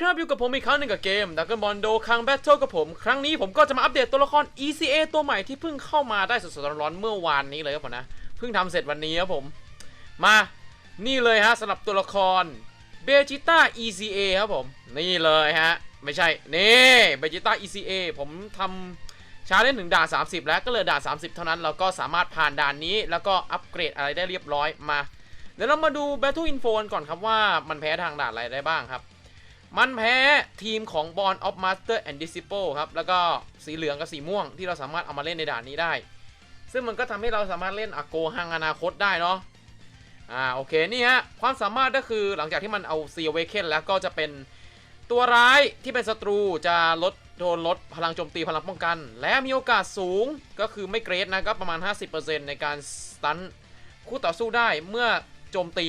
ครับอยู่กับผมอีกครั้งหนึ่งกับเกมดักเกิลบอลโดคังแบทเทิลกับผม ครั้งนี้ผมก็จะมาอัปเดตตัวละคร ECA ตัวใหม่ที่เพิ่งเข้ามาได้สดๆร้อนๆเมื่อวานนี้เลยครับผมนะ เพิ่งทำเสร็จวันนี้ครับผม มานี่เลยฮะสำหรับตัวละครเบจิต้า ECA ครับผม นี่เลยฮะ ไม่ใช่ นี่เบจิต้า ECA ผมทำชาเลนจ์ถึงด่าน30 แล้วก็เลยด่าน30 เท่านั้นเราก็สามารถผ่านด่านนี้ แล้วก็อัปเกรดอะไรได้เรียบร้อยมาเดี๋ยวเรามาดู Battle Info กันก่อนครับว่ามันแพ้ทางด่านอะไรได้บ้างครับ มันแพ้ทีมของ Born of Master and Disciple ครับ แล้วก็สีเหลืองกับสีม่วงที่เราสามารถเอามาเล่นในด่านนี้ได้ ซึ่งมันก็ทำให้เราสามารถเล่นอโกฮังอนาคตได้เนาะอ่าโอเค นี่ฮะ ความสามารถก็คือหลังจากที่มันเอาซีเวเคนแล้วก็จะเป็นตัวร้ายที่เป็นศัตรูจะลดโดนลดพลังโจมตีพลังป้องกัน และมีโอกาสสูงก็คือไม่เกรดนะก็ประมาณ 50%ในการสตันคู่ต่อสู้ได้เมื่อโจมตี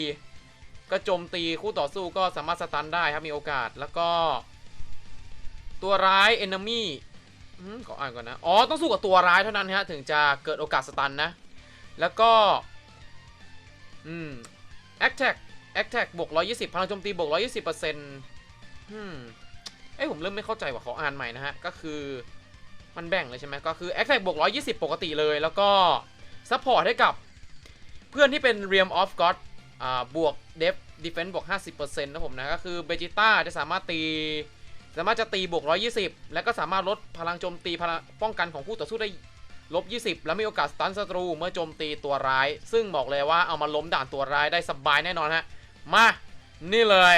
ก็โจมตีคู่ต่อสู้ก็สามารถสตันได้ครับมีโอกาสแล้วก็ ตัวร้าย enemy อืมขออ่านก่อนนะ อ๋อ ต้องสู้กับตัวร้ายเท่านั้นฮะ ถึงจะเกิดโอกาสสตันนะ แล้วก็ อืม attack attack บวก120พลังโจมตีบวก120เปอร์เซ็นต์อืมเอ้ยผมเริ่มไม่เข้าใจว่าเขาอ่านใหม่นะฮะ ก็คือ มันแบ่งเลยใช่ไหมก็คือ attack บวก120ปกติเลย แล้วก็ support ให้กับ เพื่อนที่เป็น realm of god อ่า บวก def defense บวก 50%นะผมนะ ก็คือเบจิต้าจะสามารถตี สามารถจะตีบวก 120 แล้วก็สามารถลดพลังโจมตีพลังป้องกันของคู่ต่อสู้ได้ลบ 20 แล้วมีโอกาสสตันศัตรูเมื่อโจมตีตัวร้าย ซึ่งบอกเลยว่าเอามาล้มด่านตัวร้ายได้สบายแน่นอนฮะ มา นี่เลย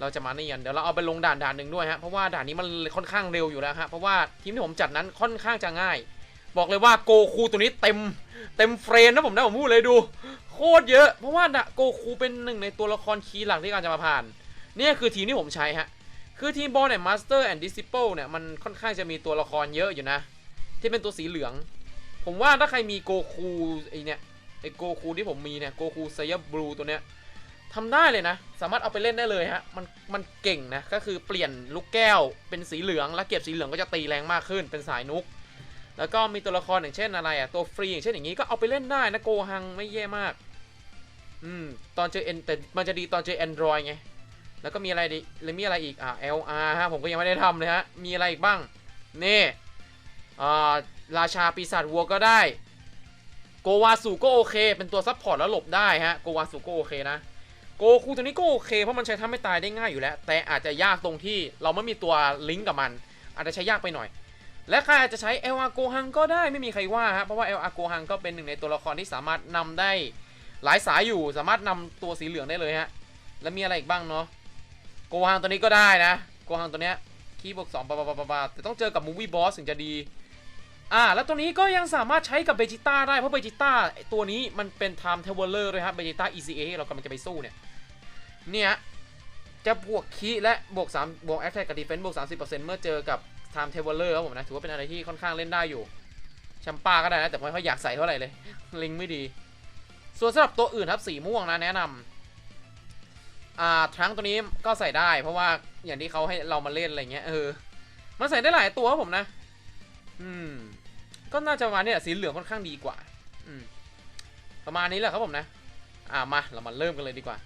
เราจะมานี่กันเดี๋ยวเราเอาไปลงด่านด่านหนึ่งด้วยฮะ เพราะว่าด่านนี้มันค่อนข้างเร็วอยู่แล้วฮะ เพราะว่าทีมที่ผมจัดนั้นค่อนข้างจะง่าย บอกเลยว่าโกคูตัวนี้เต็ม เต็มเฟรมนะผมนะผมพูดเลยดู โคตรเยอะ เพราะว่านะโกคูเป็นหนึ่งในตัวละครคีย์หลักที่การจะมาผ่าน เนี่ยคือทีมที่ผมใช้ฮะ คือทีมบอลเนี่ยมาสเตอร์แอนด์ดิสซิเปิลเนี่ย มันค่อนข้างจะมีตัวละครเยอะอยู่นะ ที่เป็นตัวสีเหลือง ผมว่าถ้าใครมีโกคูไอเนี่ยไอโกคูที่ผมมีเนี่ยโกคูไซยบลูตัวเนี้ยทำได้เลยนะ สามารถเอาไปเล่นได้เลยฮะ มันมันเก่งนะ ก็คือเปลี่ยนลูกแก้วเป็นสีเหลือง แล้วเก็บสีเหลืองก็จะตีแรงมากขึ้น เป็นสายนุก แล้วก็มีตัวละครอย่างเช่นอะไรอะ ตัวฟรีอย่างเช่นอย่างนี้ก็เอาไปเล่นได้นะโกฮังไม่แย่มาก อืม ตอนเจอเอ็นแต่มันจะดีตอนเจอแอนดรอยไง แล้วก็มีอะไรดีแล้วมีอะไรอีก อ่า LR ฮะ ผมก็ยังไม่ได้ทำเลยฮะ มีอะไรอีกบ้าง นี่ อ่า ราชาปีศาจวัวก็ได้ โกวาสุก็โอเค เป็นตัวซัพพอร์ตแล้วหลบได้ฮะ โกวาสุก็โอเคนะ โกคูตัวนี้ก็โอเค เพราะมันใช้ทำให้ตายได้ง่ายอยู่แล้ว แต่อาจจะยากตรงที่เราไม่มีตัวลิงก์กับมัน อาจจะใช้ยากไปหน่อย และใครอาจจะใช้ LR โกฮังก็ได้ ไม่มีใครว่าฮะ เพราะว่า LR โกฮังก็เป็นหนึ่งในตัวละครที่สามารถนำได้ หลายสายอยู่สามารถนำตัวสีเหลืองได้เลยฮะ แล้วมีอะไรอีกบ้างเนาะโกฮังตัวนี้ก็ได้นะโกฮังตัวเนี้ยคีบวกสองปะปะปะปะปะแต่ต้องเจอกับมูวี่บอสถึงจะดีอ่าแล้วตัวนี้ก็ยังสามารถใช้กับเบจิต้าได้ เพราะเบจิต้าตัวนี้มันเป็นไทม์เทเวลเลอร์ด้วยครับเบจิต้า ECA เรากำลังจะไปสู้เนี่ย เนี่ย จะบวกคีและบวก3บวกแอคแท็กกับดีเฟนซ์บวก 30%เมื่อเจอกับไทม์เทเวลเลอร์ครับผมนะ ถือว่าเป็นอะไรที่ค่อนข้างเล่นได้อยู่แชมป้าก็ได้นะ แต่ไม่ค่อยอยากใส่เท่าไหร่เลย ลิงไม่ดี ส่วนสำหรับตัวอื่นครับสีม่วงนะแนะนำอ่าทรังตัวนี้ก็ใส่ได้ เพราะว่าอย่างที่เขาให้เรามาเล่นอะไรเงี้ยเออมันใส่ได้หลายตัวครับผมนะ อืม ก็น่าจะมาณนี้แหละสีเหลืองค่อนข้างดีกว่า อืม ประมาณนี้แหละครับผมนะ อ่ามาเรามาเริ่มกันเลยดีกว่า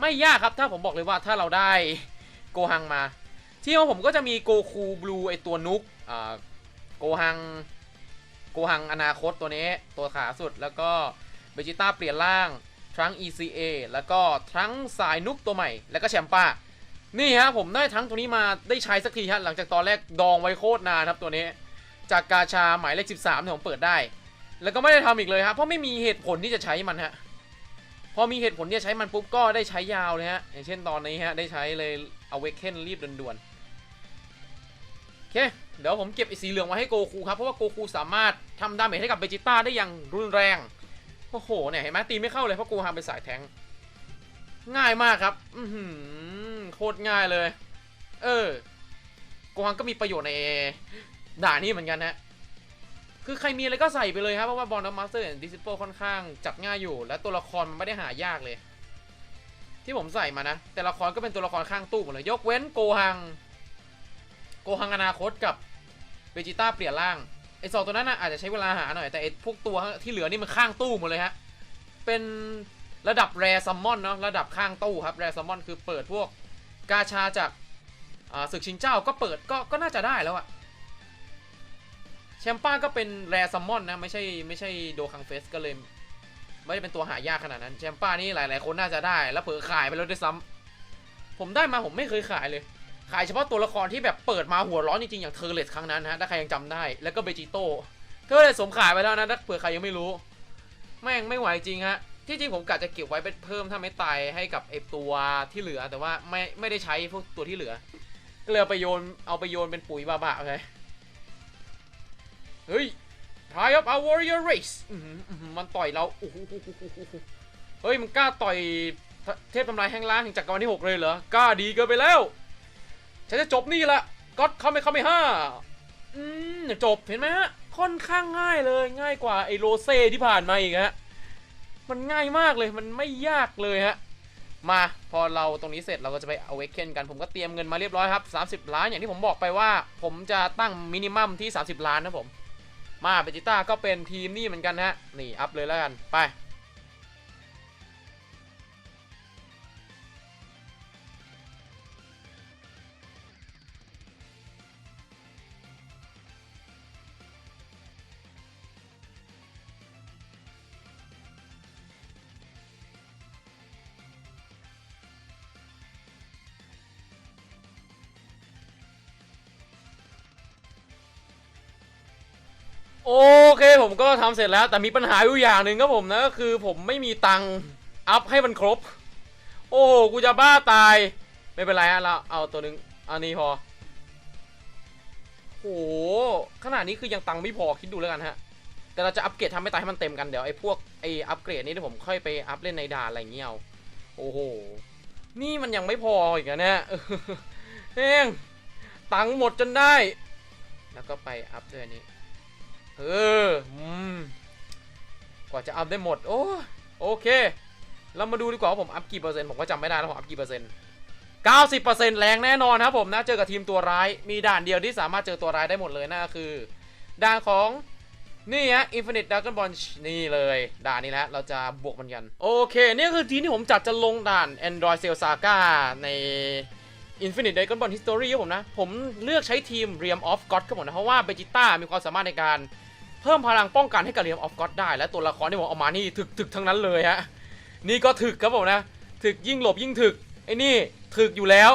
ไม่ยากครับถ้าผมบอกเลยว่าถ้าเราได้โกฮังมา ที่ของผมก็จะมีโกคูบลูไอตัวนุกอ่าโกฮัง โกฮังอนาคตตัวนี้ ตัวขาสุดแล้วก็ เบจิต้าเปลี่ยนร่างทรัง ECA แล้วก็ทรังสายนุกตัวใหม่ แล้วก็แชมป้า นี่ฮะผมได้ทั้งตัวนี้มาได้ใช้สักทีฮะหลังจากตอนแรกดองไว้โคตรนานครับตัวนี้ จากกาชาหมายเลข 13ที่ผมเปิดได้ แล้วก็ไม่ได้ทำอีกเลยฮะเพราะไม่มีเหตุผลที่จะใช้มันฮะพอมีเหตุผลที่จะใช้มันปุ๊บก็ได้ใช้ยาวเลยฮะอย่างเช่นตอนนี้ฮะได้ใช้เลย Awaken รีบด่วนๆโอเคเดี๋ยวผมเก็บไอสีเหลืองไว้ให้โกคูครับเพราะว่าโกคูสามารถทำดาเมจให้กับเบจิต้าได้อย่างรุนแรง โอ้โหเนี่ยเห็นไหมตีไม่เข้าเลยเพราะกูฮังเป็นสายแทงง่ายมากครับ อืโคตรง่ายเลย เออกูฮังก็มีประโยชน์ในด่านนี้เหมือนกันนะคือใครมีอะไรก็ใส่ไปเลยครับ เพราะว่าบอลนัมาสเตอร์ดิสซิปค่อนข้างจับง่ายอยู่ และตัวละครมันไม่ได้หายากเลย ที่ผมใส่มานะ แต่ละครก็เป็นตัวละครข้างตู้หมดเลย ยกเว้นโกฮัง โกฮังอนาคตกับเบจิต้าเปลี่ยนร่าง ไอสองตัวนั้นนะอาจจะใช้เวลาหาหน่อย แต่ไอพวกตัวที่เหลือนี่มันข้างตู้หมดเลยฮะ เป็นระดับแรซัมมอนเนาะระดับข้างตู้ครับแรซัมมอนคือเปิดพวกกาชาจากศึกชิงเจ้าก็เปิดก็ก็น่าจะได้แล้วอะแชมป้าก็เป็นแรซัมมอนนะไม่ใช่ไม่ใช่โดคังเฟสก็เลย ไม่ได้เป็นตัวหายากขนาดนั้นแชมป้านี่หลาย ๆ คนน่าจะได้ แล้วเผลอขายไปแล้วด้วยซ้ำผมได้มาผมไม่เคยขายเลย ขายเฉพาะตัวละครที่แบบเปิดมาหัวร้อนจริงๆอย่างเทอร์เลสครั้งนั้นนะฮะถ้าใครยังจำได้แล้วก็เบจิโต้เทอร์เลสสมขายไปแล้วนะถ้าเผื่อใครยังไม่รู้ แม่งไม่ไหวจริงฮะที่จริงผมกะจะเก็บไว้เป็นเพิ่มถ้าไม่ตายให้กับไอตัวที่เหลือ แต่ว่าไม่ไม่ได้ใช้พวกตัวที่เหลือก็เลยเอาไปโยนเอาไปโยนเป็นปุ๋ยบ้าๆเลยเฮ้ย Try up our warrior race อื้อหืออื้อหือมันต่อยเราโอ้โหเฮ้ยมันกล้าต่อยเทพทำลายแห่งล้างแห่งจักรวาลที่หกเลยเหรอกล้าดีเกินไปแล้ว ฉันจะจบนี่แหละก็เข้าไม่เข้าไม่ห้าอืมจบเห็นไหมฮะค่อนข้างง่ายเลยง่ายกว่าไอโรเซ่ที่ผ่านมาอีกฮะมันง่ายมากเลยมันไม่ยากเลยฮะมาพอเราตรงนี้เสร็จเราก็จะไปเอาเวกเคนกันผมก็เตรียมเงินมาเรียบร้อยครับ 30 ล้านอย่างที่ผมบอกไปว่า ผมจะตั้งมินิมัมที่ 30 ล้านนะผม มาเบจิต้าก็เป็นทีมนี่เหมือนกันฮะนี่อัพเลยแล้วกันไป โอเคผมก็ทำเสร็จแล้วแต่มีปัญหาอยู่อย่างหนึ่งครับผมนะก็คือผมไม่มีตังค์อัพให้มันครบ โอ้กูจะบ้าตาย ไม่เป็นไรฮะเราเอาตัวหนึ่งอันนี้พอโอ้โหขนาดนี้คือยังตังค์ไม่พอคิดดูแล้วกันฮะแต่เราจะอัปเกรดทำให้ตายให้มันเต็มกันเดี๋ยวไอ้พวกไอ้อัปเกรดนี้เดี๋ยวผมค่อยไปอัพเล่นในด่านอะไรเงี้ยเอาโอ้โหนี่มันยังไม่พออีกนะเนี่ยเองตังค์หมดจนได้ แล้วก็ไปอัพด้วยอันนี้ เอออืมกว่าจะอัพได้หมด โอ้โอเค เรามาดูดีกว่าว่าผมอัพกี่เปอร์เซ็นต์ผมก็จำไม่ได้แล้วผมอัพกี่เปอร์เซ็นต์90%แรงแน่นอนครับผมนะเจอกับทีมตัวร้ายมีด่านเดียวที่สามารถเจอตัวร้ายได้หมดเลยนั่นก็คือ ด่านของนี่ฮะ Infinite Dragon Ball นี่เลย ด่านนี้แหละเราจะบวกมันกัน โอเค นี่คือทีมที่ผมจัดจะลงด่าน Android Cell Saga ใน Infinite Dragon Ball History ครับผมนะ ผมเลือกใช้ทีม Realm of God ครับผมนะ เพราะว่าเบจิต้ามีความสามารถในการ เพิ่มพลังป้องกันให้กับ Realm of God ได้ และตัวละครที่ผมเอามานี่ถึกถึกทั้งนั้นเลยฮะนี่ก็ถึกครับผมนะ ถึกยิ่งหลบยิ่งถึกไอ้นี่ถึกอยู่แล้ว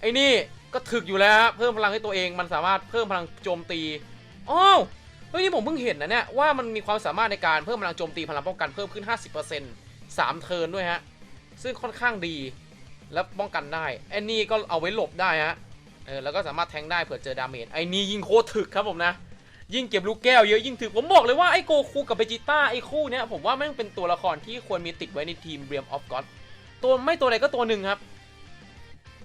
ไอ้นี่ก็ถึกอยู่แล้วเพิ่มพลังให้ตัวเองมันสามารถเพิ่มพลังโจมตีอ้าวเฮ้ยนี่ผมเพิ่งเห็นนะเนี่ยว่ามันมีความสามารถในการเพิ่มพลังโจมตีพลังป้องกันเพิ่มขึ้น 50% 3 เทิร์นด้วยฮะซึ่งค่อนข้างดีแล้วป้องกันได้ไอ้นี่ก็เอาไว้หลบได้ฮะเออแล้วก็สามารถแทงได้เผื่อเจอดาเมจไอ้นี่ยิงโคตรถึกครับผมนะ ยิ่งเก็บลูกแก้วเยอะยิ่งถึกผมบอกเลยว่าไอ้โกคูกับเบจิต้าไอ้คู่เนี้ยผมว่าแม่งเป็นตัวละครที่ควรมีติดไว้ในทีมเรียมออฟก็อดตัวไม่ตัวใดก็ตัวหนึ่งครับ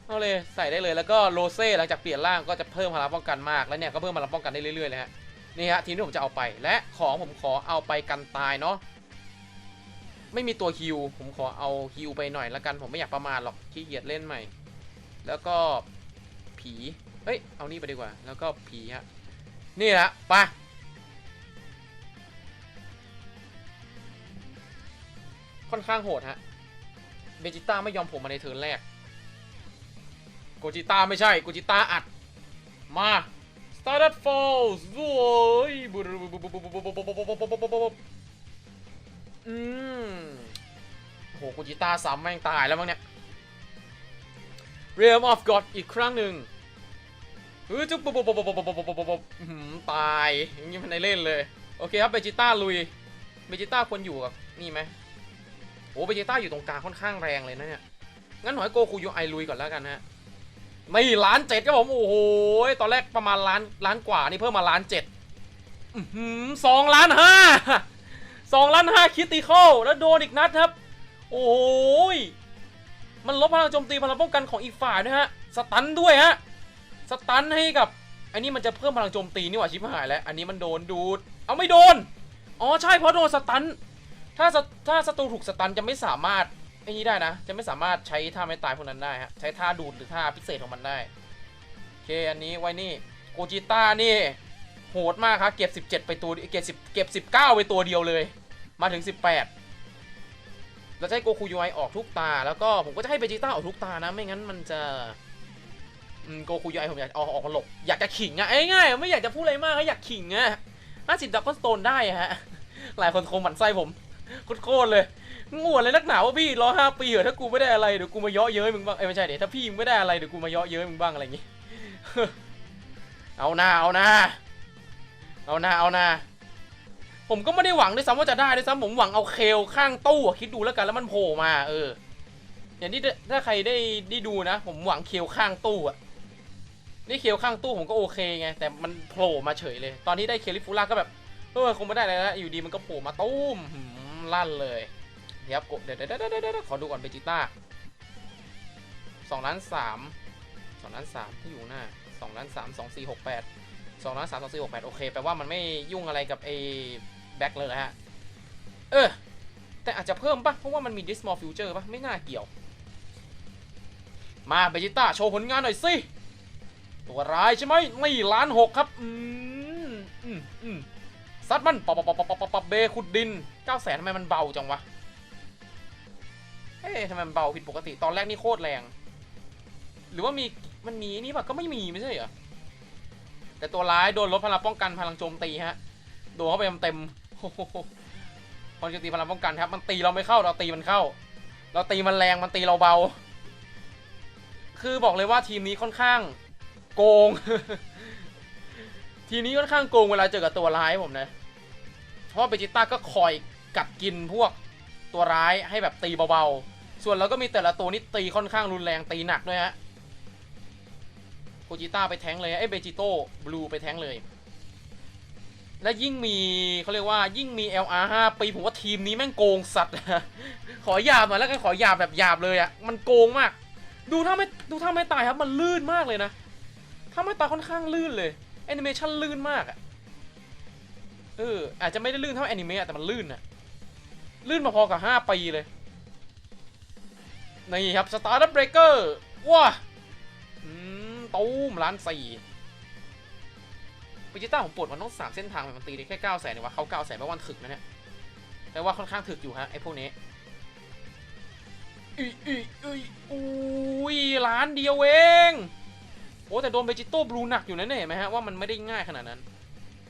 เอาเลยใส่ได้เลยแล้วก็โรเซ่หลังจากเปลี่ยนร่างก็จะเพิ่มพลังป้องกันมากแล้วเนี่ยก็เพิ่มพลังป้องกันได้เรื่อยๆเลยฮะนี่ฮะทีมที่ผมจะเอาไปและของผมขอเอาไปกันตายเนาะไม่มีตัวฮิวผมขอเอาฮิวไปหน่อยละกันผมไม่อยากประมาทหรอกขี้เกียจเล่นใหม่ แล้วก็ผีเฮ้ยเอานี่ไปดีกว่า แล้วก็ผีฮะ นี่แหละไปค่อนข้างโหดฮะเบจิต้าไม่ยอมผมมาในเทิร์นแรก โกจิต้าไม่ใช่ โกจิต้าอัด มา Started Falls โว้ยอืมโหโกจิต้าซ้ำแม่งตายแล้วมั้งเนี่ย Realm of God อีกครั้งหนึ่ง เฮ้ยจุ๊บปุ๊บปุ๊บปุ๊บปุ๊บปุ๊บปุ๊บปุ๊บตายอย่างนี้มันในเล่นเลย โอเคครับเบจิต้าลุยเบจิต้าควรอยู่กับนี่ไหมโอ้เบจิต้าอยู่ตรงกลางค่อนข้างแรงเลยนะเนี่ย งั้นหอยโกคูยูไอลุยก่อนแล้วกันฮะไม่ล้านเจ็ดครับผม โอ้โห ตอนแรกประมาณล้านล้านกว่า นี่เพิ่มมาล้านเจ็ดสองล้านห้าสองล้านห้าคิดตีเข้าแล้วโดนอีกนัดครับ โอ้ยมันลบพลังโจมตีพลังป้องกันของอีกฝ่ายนะฮะ สตันด้วยฮะ สตันให้กับอันนี้มันจะเพิ่มพลังโจมตีนี่หว่าชิบหายแล้ว อันนี้มันโดนดูด เอาไม่โดน อ๋อใช่เพราะโดนสตัน ถ้าสถ้าศัตรูถูกสตันจะไม่สามารถไอ้นี้ได้นะ จะไม่สามารถใช้ท่าไม่ตายพวกนั้นได้ฮะ ใช้ท่าดูดหรือท่าพิเศษของมันได้ โอเคอันนี้ไว้นี่โกจิต้านี่โหดมากครับเก็บ 17 ไปตัวเก็บ10เก็บ 19 ไปตัวเดียวเลย มาถึง 18เราจะให้โกคูยูไอออกทุกตา แล้วก็ผมก็จะให้เบจิต้าออกทุกตานะ ไม่งั้นมันจะ โกคูยอยผมอยากเอาออกมาหลบอยากจะขิงอะง่ายๆไม่อยากจะพูดอะไรมากก็อยากขิงอะห้าสิบดับก็สโตนได้ฮะ หลายคนคงหมั่นไส้ผมโคตรเลยงวดเลยนักหนาว่าพี่รอห้าปีเหรอถ้ากูไม่ได้อะไรเดี๋ยวกูมาเยาะเย้ยมึงบ้างเอ้ไม่ใช่เดี๋ยวถ้าพี่ไม่ได้อะไรเดี๋ยวกูมาเยาะเย้ยมึงบ้างอะไรอย่างงี้ เอาหน้าเอาหน้าเอาหน้าเอาหน้าผมก็ไม่ได้หวังด้วยซ้ำว่าจะได้ด้วยซ้ำผมหวังเอาเคลข้างตู้คิดดูแล้วกันแล้วมันโผล่มา เออ อย่างที่ถ้าใครได้ได้ดูนะ ผมหวังเคลข้างตู้อะ นี่เคลข้างตู้ผมก็โอเคไง แต่มันโผล่มาเฉยเลย ตอนที่ได้เคลิฟูล่าก็แบบเออคงไม่ได้แล้วอยู่ดีมันก็โผล่มาตุ้มหืมลั่นเลยเดี๋ยวกดเดี๋ยวเดี๋ยวเดี๋ยวขอดูก่อนเบจิต้าสองล้านสามสองล้านสามที่อยู่หน้าสองล้านสามสองสี่หกแปดสองล้านสามสองสี่หกแปดโอเคแปลว่ามันไม่ยุ่งอะไรกับไอ้แบ็คเลยฮะ เออ แต่อาจจะเพิ่มปะเพราะว่ามันมี Dismall Future ปะไม่น่าเกี่ยว มาเบจิต้าโชว์ผลงานหน่อยสิ ตัวร้ายใช่ไหมนี่ล้านหกครับอืมอืมอืมซัดมันปับปับปับปับปับปับเบขุดดิน9ก้าแสนทำไมมันเบาจังวะเอ๊ะทำไมมันเบาผิดปกติตอนแรกนี่โคตรแรง หรือว่ามีมันมีนี่ปะก็ไม่มีไม่ใช่เหรอแต่ตัวร้ายโดนลดพลังป้องกันพลังโจมตีฮะโดนเข้าไปเต็มๆโอ้โหพลังโจมตีพลังป้องกันครับ มันตีเราไม่เข้าเราตีมันเข้า เราตีมันแรงมันตีเราเบา คือบอกเลยว่าทีมนี้ค่อนข้าง โกง ทีนี้ค่อนข้างโกงเวลาเจอกับตัวร้ายผมนะ เพราะเบจิต้าก็คอยกัดกินพวกตัวร้ายให้แบบตีเบาๆ ส่วนเราก็มีแต่ละตัวนี่ตีค่อนข้างรุนแรงตีหนักด้วยฮะโกจิต้าไปแทงเลยไอ้เบจิโต้บลูไปแทงเลย และยิ่งมีเขาเรียกว่ายิ่งมี LR 5ปีผมว่าทีมนี้แม่งโกงสัตว์ ขอหยาบหน่อยแล้วกันขอหยาบแบบหยาบเลยอะ่ะ มันโกงมาก ดูถ้าไม่ดูถ้าไม่ตายครับมันลื่นมากเลยนะ ถ้าไม่ตาค่อนข้างลื่นเลยแอนิเมชันลื่นมากอะ่ะเอออาจจะไม่ได้ลื่นเท่าแอนิเมะแต่มันลื่นอะลื่นมาพอกับ 5 ปีเลย นี่ครับสตาร์ดับเบรกเกอร์ว้าอืมตูมล้านสี่วิจิต้าผมปวดมันต้องสามเส้นทางมันตีได้แค่เก้าแสนเนี่ยวะเขาเก้าแสนแปลว่ามันถึกนะเนี่ยแปลว่าค่อนข้างถึกอยู่ฮะไอพวกนี้อุ้ยอุ้ยอุ้ยอุ้ยล้านเดียวเอง โอ้แต่โดนเบจิโต้บลูหนักอยู่นะเนี่ยเห็นไหมฮะว่ามันไม่ได้ง่ายขนาดนั้น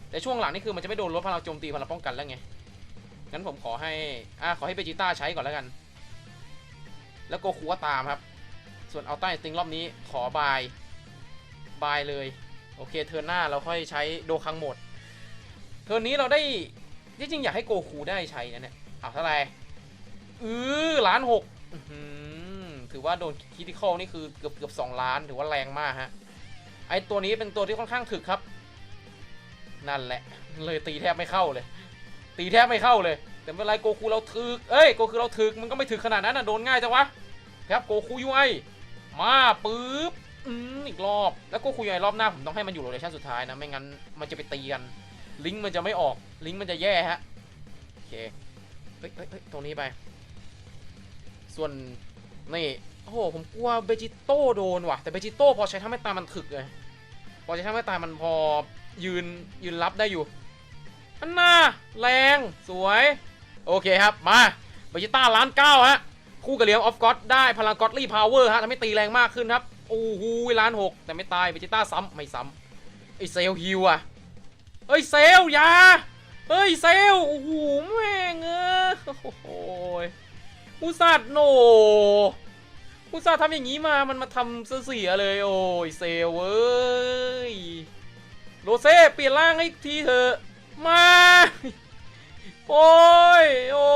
แต่ช่วงหลังนี่คือมันจะไม่โดนลดพลังโจมตีพลังป้องกันแล้วไงงั้นผมขอให้อ่าขอให้เบจิต้าใช้ก่อนแล้วกัน แล้วโกคูก็ตามครับ ส่วนเอาใต้ติงรอบนี้ขอบายบายเลย โอเคเทิร์หน้าเราค่อยใช้โดคังหมด เทิร์นี้เราได้ที่จริงอยากให้โกคูได้ใช้นะเนี่ยเอาเท่าไหร่อือล้านหกถือว่าโดนคิติคอลนี่คือเกือบเกือบสองล้านถือว่าแรงมากฮะ ไอตัวนี้เป็นตัวที่ค่อนข้างถึกครับ นั่นแหละ เลยตีแทบไม่เข้าเลย ตีแทบไม่เข้าเลย แต่เป็นไรโกคูเราถึก เอ้ยโกคูเราถึกมันก็ไม่ถึกขนาดนั้นนะโดนง่ายจังวะครับโกคูยูไอมาปึ๊บอืมอีกรอบ แล้วโกคูยูไอรอบหน้าผมต้องให้มันอยู่โรเทชันสุดท้ายนะไม่งั้นมันจะไปตีกัน ลิงก์มันจะไม่ออก ลิงก์มันจะแย่ฮะโอเคเฮ้ยเฮ้ยตรงนี้ไป ส่วนนี่ โอ้โห ผมกลัวเบจิโต้โดนว่ะ แต่เบจิโต้พอใช้ทำให้ตามันถึกเลย พอใช้ทำให้ตามันพอยืนยืนรับได้อยู่อันน่าแรงสวย โอเคครับ มาเบจิต้าล้านเก้าฮะ คู่กับเลียงออฟก็อดได้พลังก็อดลี่พาวเวอร์ฮะทำให้ตีแรงมากขึ้นครับ โอ้โหล้านหกแต่ไม่ตายเบจิต้าซ้ำไม่ซ้ำไอเซลฮิวอะเอ้ยเซลยาเฮ้ยเซลโอ้โหแม่งเออโอ้โหอุส่าห์โน อุตส่าห์ทำอย่างนี้มา มันมาทำเสียเลย โอ้ยเซลเว้ย โรเซ่เปลี่ยนร่างให้ทีเถอะมา โอ้ย โอ้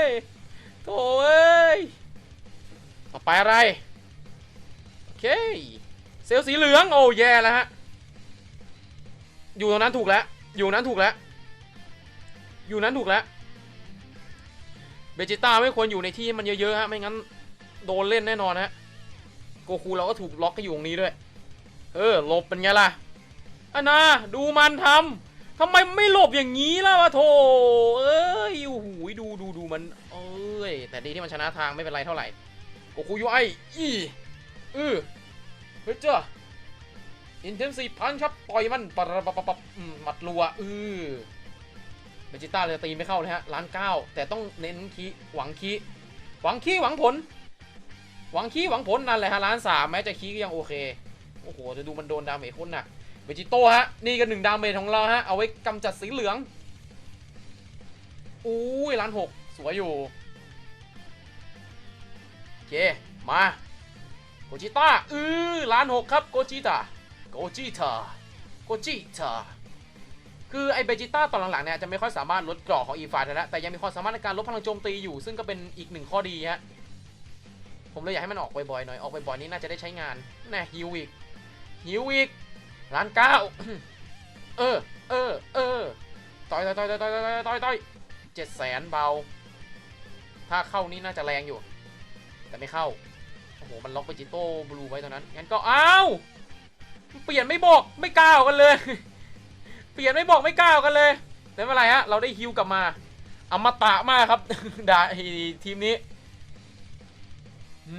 ยโถ่เอ้ย ต่อไปอะไร โอเค เซลสีเหลือง โอ้แย่แล้วฮะ อยู่ตรงนั้นถูกแล้ว อยู่นั้นถูกแล้ว อยู่นั้นถูกแล้ว เบจิต้าไม่ควรอยู่ในที่มันเยอะๆฮะ ไม่งั้น โดนเล่นแน่นอนฮะโกคูเราก็ถูกล็อกให้อยู่ตรงนี้ด้วย เออหลบเป็นไงล่ะอันนาดูมันทำทำไมไม่หลบอย่างนี้ล่ะวะโถเอ้ยโอ้โหดูดูดูมันเอ้ยแต่ดีที่มันชนะทางไม่เป็นไรเท่าไหร่โกคูยูไออีเออเฮ้ยเจ้าอินเทนซีพันครับต่อยมันปับปับปับปับอืมหมัดรัวเออเบจิต้าเลยตีไม่เข้าเลยฮะล้านเก้าแต่ต้องเน้นคีหวังคีหวังคีหวังผล หวังคีหวังผลนั่นแหละฮะล้านสามแม้จะคีก็ยังโอเค โอ้โหจะดูมันโดนดาเมจคตรหนักเบจิโต้ฮะ นี่ก็หนึ่งดาเมจของเราฮะ เอาไว้กำจัดสีเหลืองอุ้ยล้านหกสวยอยู่โอเค มาโกจิต้าอือล้านหกครับโกจิต้าโกจิต้าโกจิต้าคือไอเบจิต้าตอนหลังๆเนี่ยจะไม่ค่อยสามารถลดกราะของอีฟาได้แล้วแต่ยังมีความสามารถในการลดพลังโจมตีอยู่ ซึ่งก็เป็นอีกหนึ่งข้อดีฮะ ผมเลยอยากให้มันออกบ่อยๆหน่อย ออกบ่อยๆนี่น่าจะได้ใช้งานแน่ฮิวอีกฮิวอีกล้านเก้าเออ เออ เออ ต่อยต่อยต่อยต่อยต่อยต่อยต่อยต่อยเจ็ดแสนเบา ถ้าเข้านี่น่าจะแรงอยู่ แต่ไม่เข้า โอ้โห มันล็อกไปจิโต้บลูไว้ตอนนั้น งั้นก็อ้าวเปลี่ยนไม่บอกไม่กล้าวกันเลย เปลี่ยนไม่บอกไม่กล้าวกันเลยไม่เป็นไรฮะ เราได้ฮิวกลับมาอมตะมากครับด่าทีมนี้ อื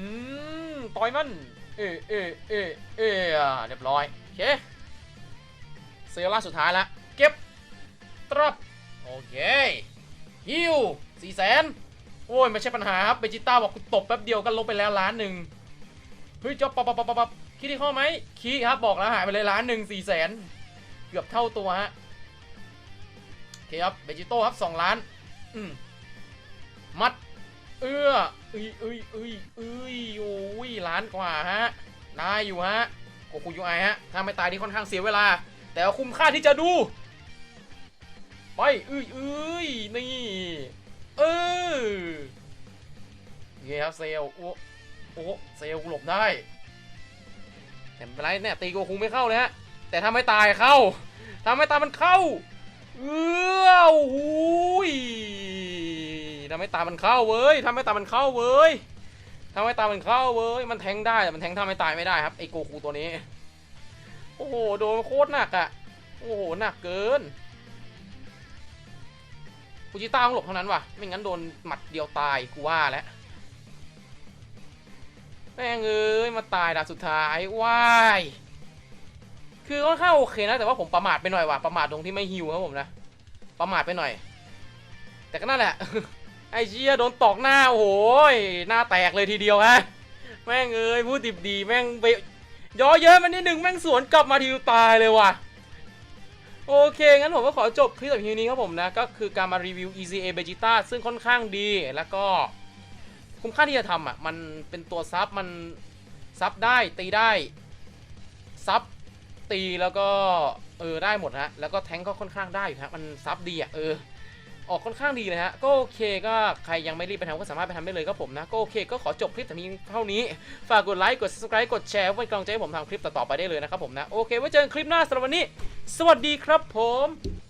มต่อยมัน เออเออเออเออเรียบร้อยโอเคเซลล่าสุดท้ายละเก็บตรับโอเคฮิวสี่แสนโอ้ยไม่ใช่ปัญหาครับเบจิต้าบอกกูตบแป๊บเดียวก็ลบไปแล้วล้านหนึ่งเฮ้ยจ๊อบปับปับปับปับคิดที่ข้อไหมคีครับบอกแล้วหายไปเลยล้านหนึ่งสี่แสนเกือบเท่าตัวฮะโอเคครับเบจิโต้ครับสองล้าน อืมมัด เอื้อเอ้ยเอ้ยเอ้ยเอ้ยโอ้ยล้านกว่าฮะ ได้อยู่ฮะโกคูยูไอฮะ ถ้าไม่ตายที่ค่อนข้างเสียเวลา แต่คุ้มค่าที่จะดู ไปเอ้ยเอ้ยนี่ เออโอเคครับเซลลโอ้โอ้เซลล์หลบได้ แต่ไม่เป็นไรเนี่ยตีโกคูไม่เข้าเลยฮะ แต่ถ้าไม่ตายเข้า ถ้าไม่ตายมันเข้า เอ้อหูย ทำให้ตามันเข้าเว้ยทำให้ตามันเข้าเว้ยทำให้ตามันเข้าเว้ย มันแทงได้แต่มันแทงทำให้ตายไม่ได้ครับไอโกคูตัวนี้ โอ้โห โดนโคตรหนักอะ่ะโอ้โห หนักเกินฟูจิต้าต้องหลบเท่านั้นว่ะ ไม่งั้นโดนหมัดเดียวตายกูว่าแล้วแม่งเอ้ยมาตายดาบสุดท้ายว้ายคือค่อนข้างโอเคนะ แต่ว่าผมประมาทไปหน่อยว่ะประมาทตรงที่ไม่ฮิวครับผมนะ ประมาทไปหน่อย แต่ก็นั่นแหละ ไอ้เชี่ยโดนตอกหน้าโอ้โหยหน้าแตกเลยทีเดียวฮะแม่งเอ้ยพูดดิบดีแม่งไปย่อเยอะมันนิดหนึ่งแม่งสวนกลับมาทีเดียวตายเลยว่ะโอเค งั้นผมก็ขอจบคลิปแบบนี้ครับผมนะ ก็คือการมารีวิว ECA Vegeta ซึ่งค่อนข้างดีแล้วก็คุ้มค่าที่จะทำอะ มันเป็นตัวซับ มันซับได้ตีได้ซับตีแล้วก็ เออ ได้หมดฮะ แล้วก็แทงก็ค่อนข้างได้อยู่ฮะ มันซับดีอะ เออ ออกค่อนข้างดีเลยฮะก็โอเคก็ใครยังไม่รีบไปทำก็สามารถไปทำได้เลยครับผมนะก็โอเคก็ขอจบคลิปแต่เพียงเท่านี้ ฝากกดไลค์กด subscribe กดแชร์เป็นกำลังใจให้ผมทำคลิปต่อๆไปได้เลยนะครับผมนะโอเคไว้เจอกันคลิปหน้าสำหรับวันนี้ สวัสดีครับผม